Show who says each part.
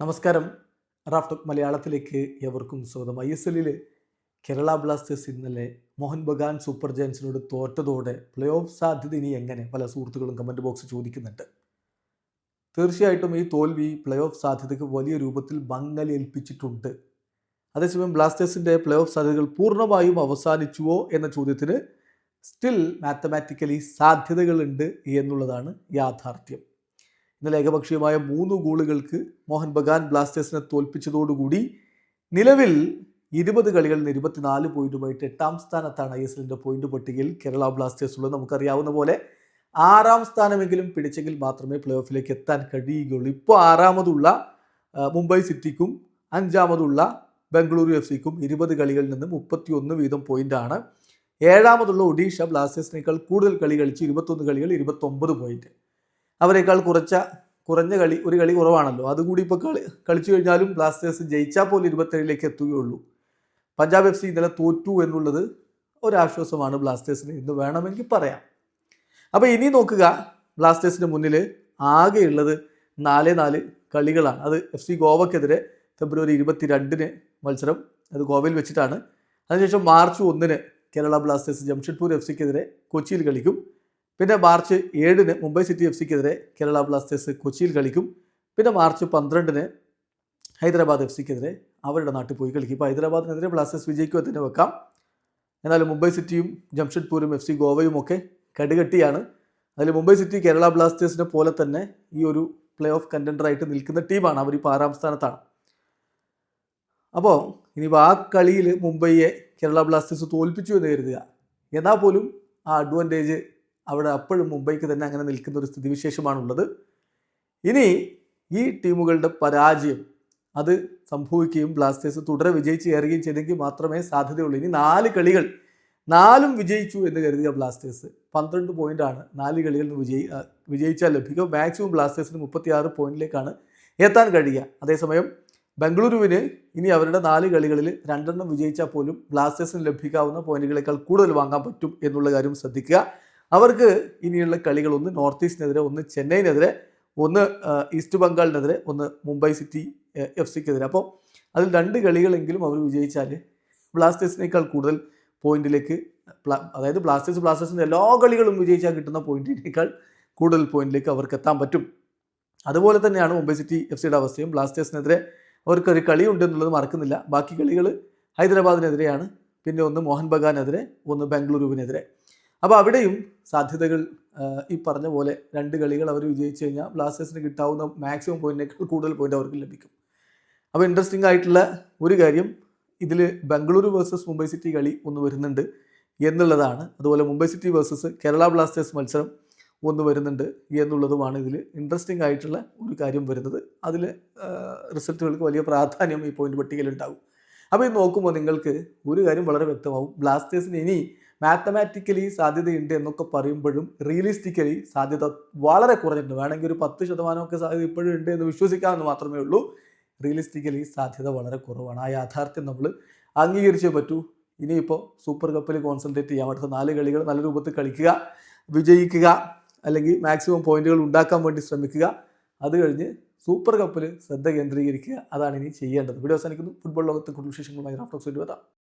Speaker 1: നമസ്കാരം. റാഫ്റ്റോക്ക് മലയാളത്തിലേക്ക് എവർക്കും സ്വാഗതം. ഐ എസ് എല്ലിൽ കേരള ബ്ലാസ്റ്റേഴ്സ് ഇന്നലെ മോഹൻ ബഗാൻ സൂപ്പർ ജയൻസിനോട് തോറ്റതോടെ പ്ലേ ഓഫ് സാധ്യത ഇനി എങ്ങനെ? പല സുഹൃത്തുക്കളും കമന്റ് ബോക്സ് ചോദിക്കുന്നുണ്ട്. തീർച്ചയായിട്ടും ഈ തോൽവി പ്ലേ ഓഫ് സാധ്യതയ്ക്ക് വലിയ രൂപത്തിൽ ഭംഗലേൽപ്പിച്ചിട്ടുണ്ട് അതേസമയം ബ്ലാസ്റ്റേഴ്സിന്റെ പ്ലേ ഓഫ് സാധ്യതകൾ പൂർണമായും അവസാനിച്ചുവോ എന്ന ചോദ്യത്തിന് സ്റ്റിൽ മാത്തമാറ്റിക്കലി സാധ്യതകളുണ്ട് എന്നുള്ളതാണ് യാഥാർത്ഥ്യം. ഇന്നലെ ഏകപക്ഷീയമായ മൂന്ന് ഗോളുകൾക്ക് മോഹൻ ബഗാൻ ബ്ലാസ്റ്റേഴ്സിനെ തോൽപ്പിച്ചതോടുകൂടി നിലവിൽ ഇരുപത് കളികളിൽ നിന്ന് ഇരുപത്തിനാല് പോയിന്റുമായിട്ട് എട്ടാം സ്ഥാനത്താണ് ഐ എസ് എല്ലിന്റെ പോയിന്റ് പട്ടികയിൽ കേരള ബ്ലാസ്റ്റേഴ്സ് ഉള്ളത് നമുക്കറിയാവുന്ന പോലെ ആറാം സ്ഥാനമെങ്കിലും പിടിച്ചെങ്കിൽ മാത്രമേ പ്ലേ ഓഫിലേക്ക് എത്താൻ കഴിയുകയുള്ളൂ. ഇപ്പോൾ ആറാമതുള്ള മുംബൈ സിറ്റിക്കും അഞ്ചാമതുള്ള ബംഗളൂരു എഫ് സിക്കും ഇരുപത് കളികളിൽ നിന്ന് മുപ്പത്തി ഒന്ന് വീതം പോയിന്റാണ്. ഏഴാമതുള്ള ഒഡീഷ ബ്ലാസ്റ്റേഴ്സിനേക്കാൾ കൂടുതൽ കളി കളിച്ച് ഇരുപത്തൊന്ന് കളികൾ ഇരുപത്തൊമ്പത് പോയിന്റ്. അവരെക്കാൾ കുറച്ച കുറഞ്ഞ കളി ഒരു കളി കുറവാണല്ലോ. അതുകൂടി ഇപ്പോൾ കളി കളിച്ചു കഴിഞ്ഞാലും ബ്ലാസ്റ്റേഴ്സ് ജയിച്ചാൽ പോലും ഇരുപത്തേഴിലേക്ക് എത്തുകയുള്ളൂ. പഞ്ചാബ് എഫ് സി ഇന്നലെ തോറ്റു എന്നുള്ളത് ഒരാശ്വാസമാണ് ബ്ലാസ്റ്റേഴ്സിന് എന്ന് വേണമെങ്കിൽ പറയാം. അപ്പോൾ ഇനി നോക്കുക ബ്ലാസ്റ്റേഴ്സിന് മുന്നിൽ ആകെയുള്ളത് നാല് നാല് കളികളാണ്. അത് എഫ് സി ഗോവക്കെതിരെ ഫെബ്രുവരി ഇരുപത്തി രണ്ടിന് മത്സരം അത് ഗോവയിൽ വെച്ചിട്ടാണ്. അതിനുശേഷം മാർച്ച് ഒന്നിന് കേരള ബ്ലാസ്റ്റേഴ്സ് ജംഷഡ്പൂർ എഫ് സിക്കെതിരെ കൊച്ചിയിൽ കളിക്കും. പിന്നെ മാർച്ച് ഏഴിന് മുംബൈ സിറ്റി എഫ് സിക്കെതിരെ കേരള ബ്ലാസ്റ്റേഴ്സ് കൊച്ചിയിൽ കളിക്കും. പിന്നെ മാർച്ച് പന്ത്രണ്ടിന് ഹൈദരാബാദ് എഫ് സിക്കെതിരെ അവരുടെ നാട്ടിൽ പോയി കളിക്കും. ഇപ്പോൾ ഹൈദരാബാദിനെതിരെ ബ്ലാസ്റ്റേഴ്സ് വിജയിക്കുക തന്നെ വെക്കാം. എന്നാൽ മുംബൈ സിറ്റിയും ജംഷഡ്പൂരും എഫ് സി ഗോവയും ഒക്കെ കടുകട്ടിയാണ്. അതിൽ മുംബൈ സിറ്റി കേരള ബ്ലാസ്റ്റേഴ്സിനെ പോലെ തന്നെ ഈ ഒരു പ്ലേ ഓഫ് കണ്ടൻഡറായിട്ട് നിൽക്കുന്ന ടീമാണ്. അവരിപ്പോൾ ആറാം സ്ഥാനത്താണ്. അപ്പോൾ ഇനിയിപ്പോൾ ആ കളിയിൽ മുംബൈയെ കേരള ബ്ലാസ്റ്റേഴ്സ് തോൽപ്പിച്ചു എന്ന് കരുതുക. എന്നാൽ പോലും ആ അഡ്വാന്റേജ് അവിടെ അപ്പോഴും മുംബൈക്ക് തന്നെ അങ്ങനെ നിൽക്കുന്ന ഒരു സ്ഥിതിവിശേഷമാണുള്ളത്. ഇനി ഈ ടീമുകളുടെ പരാജയം അത് സംഭവിക്കുകയും ബ്ലാസ്റ്റേഴ്സ് തുടരെ വിജയിച്ച് കയറുകയും ചെയ്തെങ്കിൽ മാത്രമേ സാധ്യതയുള്ളൂ. ഇനി നാല് കളികൾ നാലും വിജയിച്ചു എന്ന് കരുതിയ ബ്ലാസ്റ്റേഴ്സ് പന്ത്രണ്ട് ആണ് നാല് കളികളിൽ വിജയി വിജയിച്ചാൽ ലഭിക്കുക. മാക്സിമം ബ്ലാസ്റ്റേഴ്സിന് മുപ്പത്തിയാറ് പോയിന്റിലേക്കാണ് എത്താൻ കഴിയുക. അതേസമയം ബംഗളൂരുവിന് ഇനി അവരുടെ നാല് കളികളിൽ രണ്ടെണ്ണം വിജയിച്ചാൽ പോലും ബ്ലാസ്റ്റേഴ്സിന് ലഭിക്കാവുന്ന പോയിന്റുകളേക്കാൾ കൂടുതൽ വാങ്ങാൻ പറ്റും എന്നുള്ള കാര്യം ശ്രദ്ധിക്കുക. അവർക്ക് ഇനിയുള്ള കളികൾ ഒന്ന് നോർത്ത് ഈസ്റ്റിനെതിരെ ഒന്ന് ചെന്നൈയിനെതിരെ ഒന്ന് ഈസ്റ്റ് ബംഗാളിനെതിരെ ഒന്ന് മുംബൈ സിറ്റി എഫ് സിക്കെതിരെ അപ്പോൾ അതിൽ രണ്ട് കളികളെങ്കിലും അവർ വിജയിച്ചാൽ ബ്ലാസ്റ്റേഴ്സിനേക്കാൾ കൂടുതൽ പോയിന്റിലേക്ക് അതായത് ബ്ലാസ്റ്റേഴ്സ് ബ്ലാസ്റ്റേഴ്സിന്റെ എല്ലാ കളികളും വിജയിച്ചാൽ കിട്ടുന്ന പോയിന്റിനേക്കാൾ കൂടുതൽ പോയിന്റിലേക്ക് അവർക്ക് എത്താൻ പറ്റും. അതുപോലെ തന്നെയാണ് മുംബൈ സിറ്റി എഫ് സിയുടെ അവസ്ഥയും. ബ്ലാസ്റ്റേഴ്സിനെതിരെ അവർക്കൊരു കളിയുണ്ട് എന്നുള്ളത് മറക്കുന്നില്ല. ബാക്കി കളികൾ ഹൈദരാബാദിനെതിരെയാണ്. പിന്നെ ഒന്ന് മോഹൻ ബഗാനെതിരെ ഒന്ന് ബംഗളൂരുവിനെതിരെ. അപ്പോൾ അവിടെയും സാധ്യതകൾ ഈ പറഞ്ഞ പോലെ രണ്ട് കളികൾ അവർ വിജയിച്ചു കഴിഞ്ഞാൽ ബ്ലാസ്റ്റേഴ്സിന് കിട്ടാവുന്ന മാക്സിമം പോയിന്റിനേക്കാൾ കൂടുതൽ പോയിന്റ് അവർക്ക് ലഭിക്കും. അപ്പോൾ ഇൻട്രസ്റ്റിംഗ് ആയിട്ടുള്ള ഒരു കാര്യം ഇതിൽ ബംഗളൂരു വേഴ്സസ് മുംബൈ സിറ്റി കളി ഒന്ന് വരുന്നുണ്ട് എന്നുള്ളതാണ്. അതുപോലെ Mumbai city versus Kerala Blasters മത്സരം ഒന്ന് വരുന്നുണ്ട് എന്നുള്ളതുമാണ് ഇതിൽ ഇൻട്രസ്റ്റിംഗ് ആയിട്ടുള്ള ഒരു കാര്യം വരുന്നത്. അതിൽ റിസൾട്ടുകൾക്ക് വലിയ പ്രാധാന്യം ഈ പോയിന്റ് പട്ടികയിൽ ഉണ്ടാകും. അപ്പോൾ ഇത് നോക്കുമ്പോൾ നിങ്ങൾക്ക് ഒരു കാര്യം വളരെ വ്യക്തമാവും. ബ്ലാസ്റ്റേഴ്സിന് ഇനി മാത്തമാറ്റിക്കലി സാധ്യതയുണ്ട് എന്നൊക്കെ പറയുമ്പോഴും റിയലിസ്റ്റിക്കലി സാധ്യത വളരെ കുറഞ്ഞിട്ടുണ്ട്. വേണമെങ്കിൽ ഒരു പത്ത് ശതമാനമൊക്കെ സാധ്യത ഇപ്പോഴും ഉണ്ട് എന്ന് വിശ്വസിക്കാമെന്ന് മാത്രമേ ഉള്ളൂ. റിയലിസ്റ്റിക്കലി സാധ്യത വളരെ കുറവാണ്. ആ യാഥാർത്ഥ്യം നമ്മൾ അംഗീകരിച്ചേ പറ്റൂ. ഇനിയിപ്പോൾ സൂപ്പർ കപ്പിൽ കോൺസെൻട്രേറ്റ് ചെയ്യാം. അടുത്ത നാല് കളികൾ നല്ല രൂപത്തിൽ കളിക്കുക വിജയിക്കുക അല്ലെങ്കിൽ മാക്സിമം പോയിന്റുകൾ ഉണ്ടാക്കാൻ വേണ്ടി ശ്രമിക്കുക. അത് കഴിഞ്ഞ് സൂപ്പർ കപ്പിൽ ശ്രദ്ധ കേന്ദ്രീകരിക്കുക. അതാണ് ഇനി ചെയ്യേണ്ടത്. വീഡിയോ അവസാനിക്കുന്നു. ഫുട്ബോൾ ലോകത്തെ കൂടുതൽ വിശേഷങ്ങളുമായി റാഫ്റ്റോക്സ് വരാം.